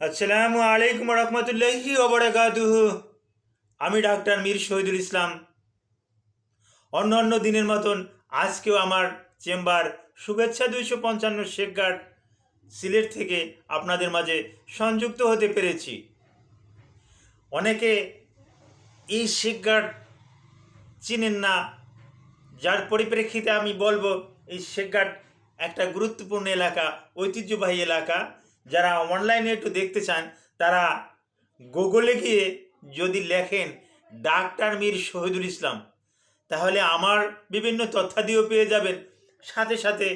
আসসালামু আলাইকুম রহমতুল্লাহি ওবরাকাতুহু আমি ডাক্তার মীর শহীদুল ইসলাম। অন্য অন্য দিনের মতন আজকেও আমার চেম্বার শুভেচ্ছা দুইশো পঞ্চান্ন শেখগার্ড সিলেট থেকে আপনাদের মাঝে সংযুক্ত হতে পেরেছি। অনেকে এই শেখগার্ড চিনেন না, যার পরিপ্রেক্ষিতে আমি বলব এই শেখঘাট একটা গুরুত্বপূর্ণ এলাকা, ঐতিহ্যবাহী এলাকা। যারা অনলাইনে একটু দেখতে চান, তারা গুগলে গিয়ে যদি লেখেন ডাক্তার মীর শহীদুল ইসলাম, তাহলে আমার বিভিন্ন তথ্যাদিও পেয়ে যাবেন। সাথে সাথে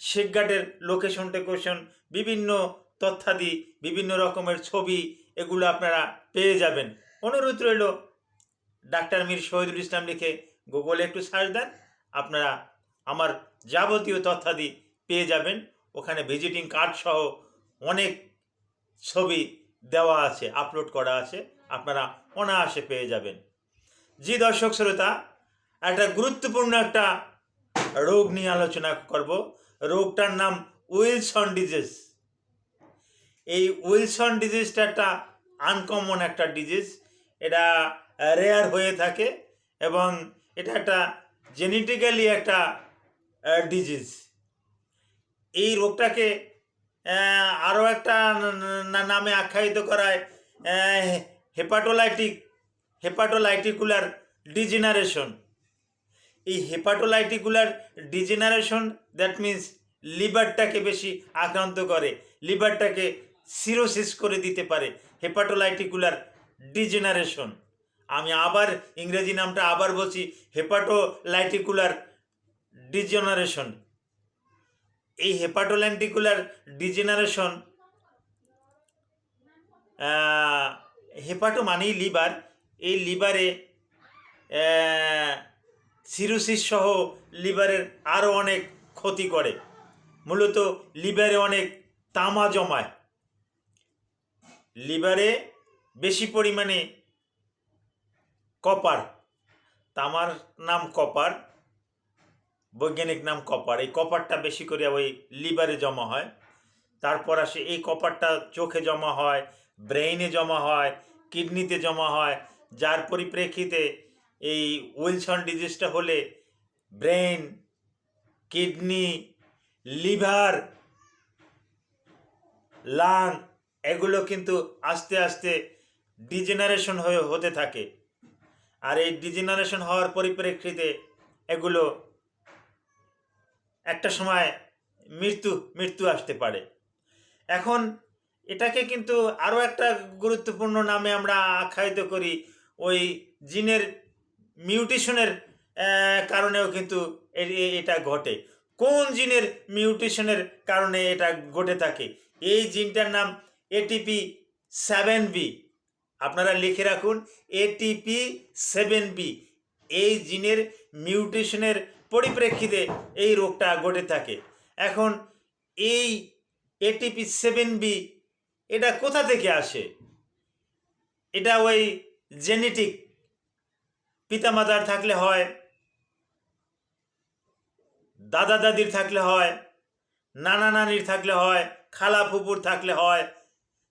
শেখঘাটের লোকেশন টেকেশন বিভিন্ন তথ্যাদি, বিভিন্ন রকমের ছবি এগুলো আপনারা পেয়ে যাবেন। অনুরোধ রইল, ডাক্তার মীর শহীদুল ইসলাম লিখে গুগলে একটু সার্চ দেন, আপনারা আমার যাবতীয় তথ্যাদি পেয়ে যাবেন। ওখানে ভিজিটিং কার্ড সহ অনেক ছবি দেওয়া আছে আপলোড করা আছে, আপনারা অনায়াসে পেয়ে যাবেন। জি দর্শক শ্রোতা, একটা গুরুত্বপূর্ণ একটা রোগ নিয়ে আলোচনা করব। রোগটার নাম উইলসন ডিজিজ। এই উইলসন ডিজিজটা একটা আনকমন একটা ডিজিজ। এটা রেয়ার হয়ে থাকে এবং এটা একটা জেনেটিক্যালি একটা ডিজিজ। এই রোগটাকে আরও একটা নামে আখ্যায়িত করায় হেপাটোলাইটিক হেপাটোলাইটিকুলার ডিজেনারেশন এই হেপাটোলাইটিকুলার ডিজেনারেশন দ্যাট মিন্স লিভারটাকে বেশি আক্রান্ত করে লিভারটাকে সিরোসিস করে দিতে পারে হেপাটোলাইটিকুলার ডিজেনারেশন আমি আবার ইংরেজি নামটা আবার বলছি হেপাটোলাইটিকুলার ডিজেনারেশন এই হেপাটোল্যান্টিকুলার ডিজেনারেশন হেপাটো মানেই লিভার এই লিভারে সিরোসিস সহ লিভারের আরও অনেক ক্ষতি করে। মূলত লিভারে অনেক তামা জমায়। লিভারে বেশি পরিমাণে কপার তামার নাম কপার বৈজ্ঞানিক নাম কপার। এই কপারটা বেশি করে ওই লিভারে জমা হয়। তারপর আসে এই কপারটা চোখে জমা হয়, ব্রেইনে জমা হয়, কিডনিতে জমা হয়, যার পরিপ্রেক্ষিতে এই উইলসন ডিজিজটা হলে ব্রেন কিডনি, লিভার, লাং এগুলো কিন্তু আস্তে আস্তে ডিজেনারেশন হয়ে হতে থাকে। আর এই ডিজেনারেশন হওয়ার পরিপ্রেক্ষিতে এগুলো একটা সময় মৃত্যু মৃত্যু আসতে পারে। এখন এটাকে কিন্তু আরও একটা গুরুত্বপূর্ণ নামে আমরা আখ্যায়িত করি। ওই জিনের মিউটেশনের কারণেও কিন্তু এটা ঘটে। কোন জিনের মিউটেশনের কারণে এটা ঘটে থাকে? এই জিনটার নাম এটিপি সেভেন বি আপনারা লিখে রাখুন এটিপি সেভেন বি এই জিনের মিউটেশনের পরিপ্রেক্ষিতে এই রোগটা ঘটে থাকে। এখন এই এটিপি সেভেন বি এটা কোথা থেকে আসে? এটা ওই জেনেটিক পিতামাতার থাকলে হয়, দাদা দাদির থাকলে হয়, নানা নানির থাকলে হয়, খালা ফুপুর থাকলে হয়,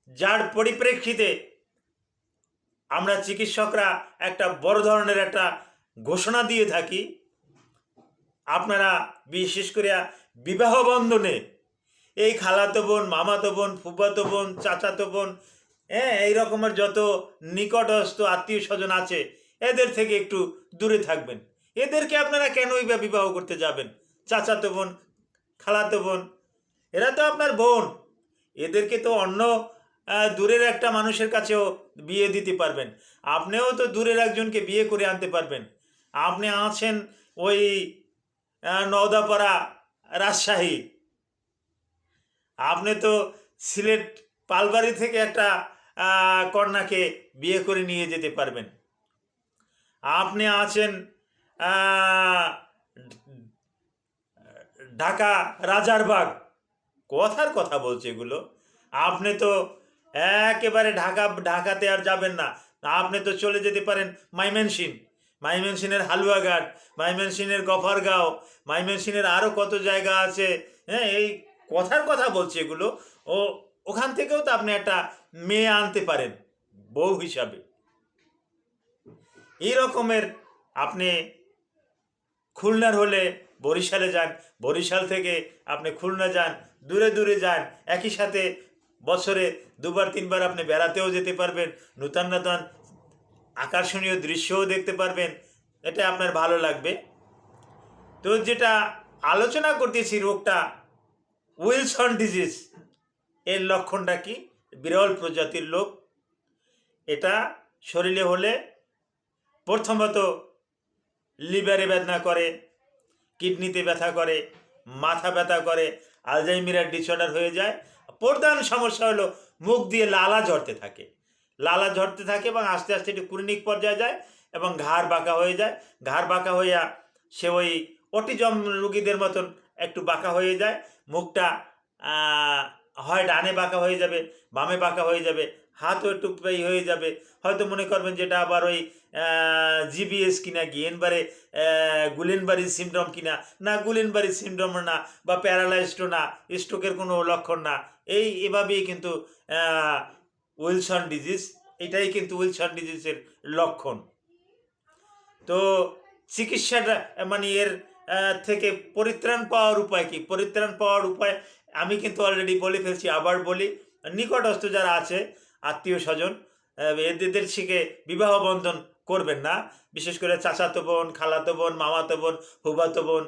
যার পরিপ্রেক্ষিতে আমরা চিকিৎসকরা একটা বড় ধরনের একটা ঘোষণা দিয়ে থাকি আপনারা বিশেষ করে বিবাহ বন্ধনে, এই খালাতো বোন, মামাতো বোন, ফুফাতো বোন, চাচাতো বোন হ্যাঁ এই রকমের যত নিকটস্থ আত্মীয় স্বজন আছে, এদের থেকে একটু দূরে থাকবেন। এদেরকে আপনারা কেনই বা বিবাহ করতে যাবেন? চাচাতো বোন, খালাতো বোন, এরা তো আপনার বোন। এদেরকে তো অন্য দূরের একটা মানুষের কাছেও বিয়ে দিতে পারবেন। আপনিও তো দূরের একজনকে বিয়ে করে আনতে পারবেন। আপনি আছেন ওই নওদাপাড়া, রাজশাহী। আপনি তো সিলেট পালবাড়ি থেকে একটা কন্যাকে বিয়ে করে নিয়ে যেতে পারবেন। আপনি আছেন ঢাকা রাজারবাগ কথার কথা বলছে এগুলো। আপনি তো একেবারে ঢাকা, ঢাকাতে আর যাবেন না। আপনি তো চলে যেতে পারেন মাইমেনসিং। মাইমেনসিংয়ের হালুয়াঘাট মাইমেনসিংয়ের গফরগাঁও মাইমেনসিংয়ের আরও কত জায়গা আছে? হ্যাঁ এই কথার কথা বলছে এগুলো। ও, ওখান থেকেও তো আপনি একটা মেয়ে আনতে পারেন, বউ হিসাবে। এই রকমের আপনি খুলনার হলে বরিশালে যান, বরিশাল থেকে আপনি খুলনা যান, দূরে দূরে যান, একই সাথে বছরে দুবার, তিনবার আপনি বেড়াতেও যেতে পারবেন, নূতন নূতন আকর্ষণীয় দৃশ্যও দেখতে পারবেন। এটা আপনার ভালো লাগবে। তো যেটা আলোচনা করতেছি রোগটা, উইলসন ডিজিজ, এর লক্ষণটা কি? বিরল প্রজাতির লোক। এটা শরীরে হলে প্রথমত লিভারে বেদনা করে, কিডনিতে ব্যথা করে, মাথা ব্যথা করে, আলজাইমিরার ডিসঅর্ডার হয়ে যায়। প্রধান সমস্যা হলো মুখ দিয়ে লালা ঝরতে থাকে। লালা ঝরতে থাকে এবং আস্তে আস্তে একটু ক্লিনিক পর্যায়ে যায় এবং ঘাড় বাঁকা হয়ে যায়। ঘাড় বাঁকা হইয়া সে ওই অটিজম রুগীদের মতন একটু বাঁকা হয়ে যায়। মুখটা হয় ডানে বাঁকা হয়ে যাবে, বামে বাঁকা হয়ে যাবে, হাতও একটু এই হয়ে যাবে। হয়তো মনে করবেন যেটা আবার ওই জিবিএস কিনা, গিয়েনবারে গুলেনবারি সিমড্রম কিনা, না গুলেনবারি সিমড্রম না বা প্যারালাইজডও না, স্ট্রোকের কোনো লক্ষণ না। এই এভাবেই কিন্তু উইলসন ডিজিজ, এটাই কিন্তু উইলসন ডিজিজের লক্ষণ। তো চিকিৎসাটা মানে এর থেকে পরিত্রাণ পাওয়ার উপায় কি? পরিত্রাণ পাওয়ার উপায় আমি কিন্তু অলরেডি বলে ফেলছি, আবার বলি, নিকটস্থ যারা আছে, আত্মীয় স্বজন এদের শিখে বিবাহ বন্ধন করবেন না। বিশেষ করে চাচাতো বোন, খালাতো বোন, মামাতো বোন ফুবাতো বোন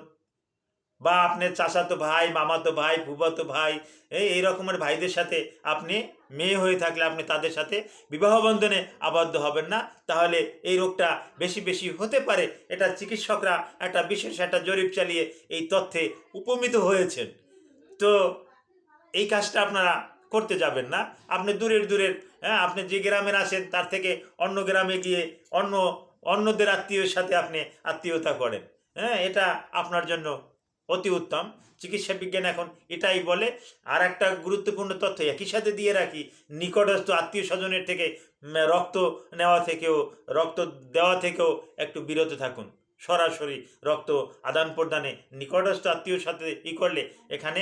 বা আপনার চাচাতো ভাই মামাতো ভাই ফুবাতো ভাই, এই এই রকমের ভাইদের সাথে আপনি মেয়ে হয়ে থাকলে আপনি তাদের সাথে বিবাহ বন্ধনে আবদ্ধ হবেন না। তাহলে এই রোগটা বেশি বেশি হতে পারে। এটা চিকিৎসকরা একটা বিশেষ একটা জরিপ চালিয়ে এই তথ্যে উপমিত হয়েছেন। তো এই কাজটা আপনারা করতে যাবেন না। আপনি দূরের দূরের হ্যাঁ আপনি যে গ্রামের আসেন তার থেকে অন্য গ্রামে গিয়ে অন্য, অন্যদের আত্মীয়ের সাথে আপনি আত্মীয়তা করেন। হ্যাঁ এটা আপনার জন্য অতি উত্তম। চিকিৎসা বিজ্ঞান এখন এটাই বলে। আর একটা গুরুত্বপূর্ণ তথ্য, একই সাথে দিয়ে রাখি, নিকটস্থ আত্মীয় স্বজনের থেকে রক্ত নেওয়া থেকেও, রক্ত দেওয়া থেকেও একটু বিরত থাকুন। সরাসরি রক্ত আদান প্রদানে নিকটস্থ আত্মীয়র সাথে ই করলে এখানে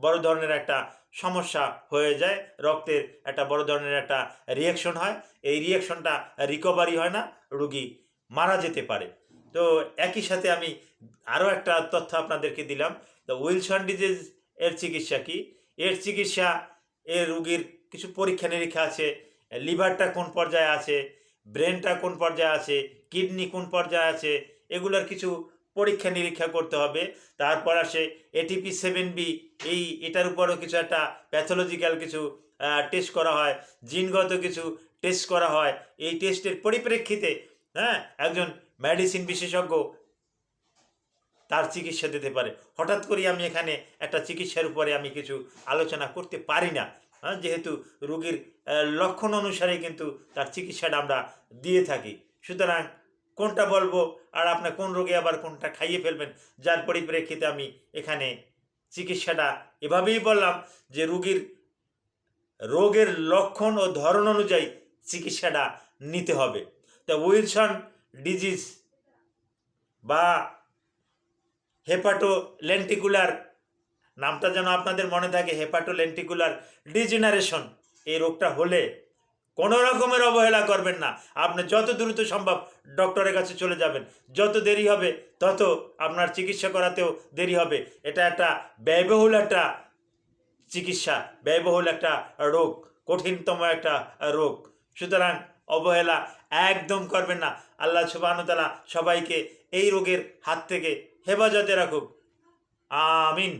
বড় ধরনের একটা সমস্যা হয়ে যায়। রক্তের একটা বড় ধরনের একটা রিয়াকশন হয়। এই রিয়াকশনটা রিকভারি হয় না, রুগী মারা যেতে পারে। তো একই সাথে আমি আরও একটা তথ্য আপনাদেরকে দিলাম। তো উইলসন ডিজিজ এর চিকিৎসা কি? এর চিকিৎসা এর রুগীর কিছু পরীক্ষা নিরীক্ষা আছে। লিভারটা কোন পর্যায়ে আছে? ব্রেনটা কোন পর্যায়ে আছে? কিডনি কোন পর্যায়ে আছে? এগুলোর কিছু পরীক্ষা নিরীক্ষা করতে হবে। তারপর আসে এটিপি সেভেন বি এই এটার উপরও কিছু একটা প্যাথোলজিক্যাল কিছু টেস্ট করা হয়। জিনগত কিছু টেস্ট করা হয়। এই টেস্টের পরিপ্রেক্ষিতে হ্যাঁ একজন মেডিসিন বিশেষজ্ঞ তার চিকিৎসা দিতে পারে। হঠাৎ করে আমি এখানে একটা চিকিৎসার উপরে আমি কিছু আলোচনা করতে পারি না। হ্যাঁ, যেহেতু রোগীর লক্ষণ অনুসারে কিন্তু তার চিকিৎসাটা আমরা দিয়ে থাকি। সুতরাং কোনটা বলব আর আপনার কোন রোগে আবার কোনটা খাইয়ে ফেলবেন যার পরিপ্রেক্ষিতে আমি এখানে চিকিৎসাটা এভাবেই বললাম যে রুগীর রোগের লক্ষণ ও ধরন অনুযায়ী চিকিৎসাটা নিতে হবে। তা উইলসন ডিজিজ বা হেপাটো লেন্টিকুলার নামটা যেন আপনাদের মনে থাকে হেপাটো লেন্টিকুলার ডিজেনারেশন এই রোগটা হলে কোনো রকমের অবহেলা করবেন না। আপনি যত দ্রুত সম্ভব ডক্টরের কাছে চলে যাবেন। যত দেরি হবে, তত আপনার চিকিৎসা করাতেও দেরি হবে। এটা একটা ব্যয়বহুল একটা চিকিৎসা, ব্যয়বহুল একটা রোগ, কঠিনতম একটা রোগ। সুতরাং অবহেলা একদম করবেন না। আল্লাহ সুবাহতালা সবাইকে এই রোগের হাত থেকে হেফাজতে রাখুক। আমিন।